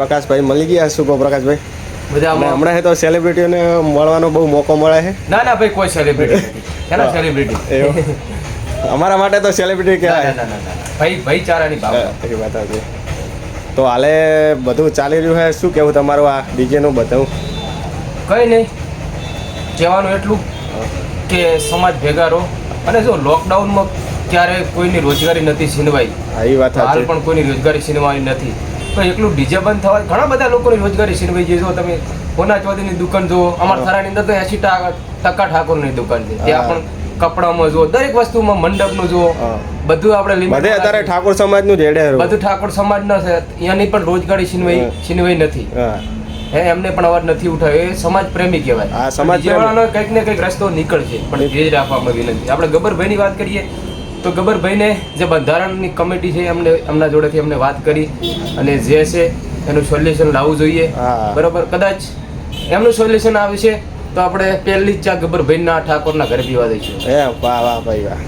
પ્રકાશભાઈ મળી ગયા શું કહો પ્રકાશભાઈ? બધા હમણાં હે તો સેલિબ્રિટીઓને મળવાનો બહુ મોકો મળે છે ના ના ભાઈ કોઈ સેલિબ્રિટી નથી. સેલિબ્રિટી અમારા માટે તો સેલિબ્રિટી કહેવાય. ના ના. ભાઈ ભાઈચારાની ભાવના. એ વાત હતી તો હાલે બધું ચાલી રહ્યું છે શું કેવું તમારું આ ડીજેનું બધું? કઈ નહીં. કહેવાનું એટલું કે સમાજ ભેગા રહો. અને જો લોકડાઉનમાં ક્યારે કોઈની રોજગારી નથી છીનવાઈ. એ વાત હાલ પણ કોઈની રોજગારી છીનવાની નથી. તો એકલું ડીજે બંધ થવા ઘણા બધા લોકોની રોજગારી છીનવાઈ ગઈ જો તમે કોના ચોધીની દુકાન જુઓ અમારા થરાની અંદર તો એસી ટકા ઠાકોરની દુકાન છે. ત્યાં પણ કપડામાં જુઓ દરેક વસ્તુમાં મંડપનું જુઓ બધું આપણે બધે અત્યારે ઠાકોર સમાજનું જ એડે બધું ઠાકોર સમાજ ન છે. એની પણ રોજગારી છીનવાઈ સિનવાઈ છીનવાઈ નથી. હે. એમને પણ અવાજ નથી ઉઠાવ્યો એ સમાજ પ્રેમી કહેવાય. આ સમાજ DJ કંઈક ને કંઈક રસ્તો નીકળશે. પણ ધીરજ રાખવામાં વિનંતી. આપણે ગબ્બરભાઈની વાત કરીએ તો ગબ્બરભાઈને જે બંધારણની કમિટી છે એમને એમના જોડેથી અમને વાત કરી અને જે છે એનું સોલ્યુશન લાવવું જોઈએ. બરોબર? કદાચ એમનું સોલ્યુશન આવશે તો આપણે પહેલી જ ચા ગબ્બરભાઈના ઠાકોરના ઘરે પીવા દઈશું એ વાહ વાહ ભાઈ વાહ.